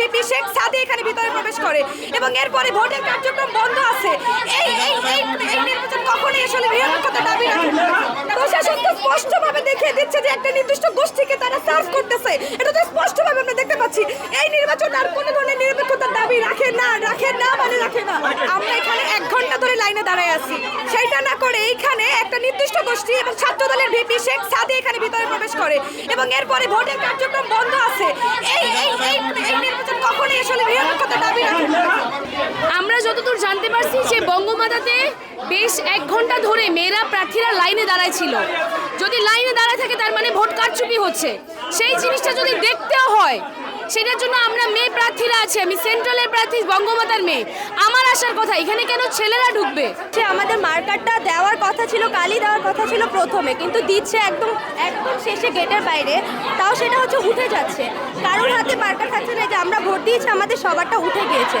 VP Sheikh সাদি এখানে ভিতরে প্রবেশ করে এবং এরপরে ভোটের কার্যক্রম বন্ধ আছে। এই এই এই নির্বাচন কখনোই আসলে নিরপেক্ষতার দাবি প্রশাসন তো স্পষ্টভাবে দেখিয়ে দিচ্ছে যে একটা নির্দিষ্ট গোষ্ঠীকে তারা সার্ভ করতেছে। এটা তো স্পষ্টভাবে আমরা দেখতে পাচ্ছি। এই নির্বাচন আর কোনো ধরনের নিরপেক্ষতার দাবি রাখে না রাখে না মানে রাখে না। আমরা এখানে এক ঘণ্টা ধরে লাইনে দাঁড়ায় আছি। সেইটা না করে এইখানে একটা নির্দিষ্ট গোষ্ঠী এবং ছাত্র দলের ভিপি শেখ সাদি এখানে ভিতরে প্রবেশ করে। এবং এরপরে ভোটের কার্যক্রম বন্ধ আছে। এই এই এই এই নির্বাচন কখনোই আসলে নিরপেক্ষতার দাবি রাখে না আমরা যতদূর জানতে পারছি যে বঙ্গমাতাতে বেশ এক ঘণ্টা ধরে মেয়েরা প্রার্থীরা লাইনে দাঁড়ায় ছিল। যদি লাইনে দাঁড়ায় থাকে তার মানে ভোট কারচুপি হচ্ছে। সেই জিনিসটা যদি দেখতেও হয়, সেটার জন্য আমরা মেয়ে প্রার্থীরা আছে, আমি সেন্ট্রালের প্রার্থী, বঙ্গমাতার মেয়ে। আমার আসার কথা, এখানে কেন ছেলেরা ঢুকবে? যে আমাদের মার্কারটা দেওয়ার কথা ছিল, কালি দেওয়ার কথা ছিল প্রথমে, কিন্তু দিচ্ছে একদম একদম শেষে গেটের বাইরে। তাও সেটা হচ্ছে উঠে যাচ্ছে। কারোর হাতে মার্কার থাকছে না যে আমরা ভোট দিয়েছি, আমাদের সবারটা উঠে গিয়েছে।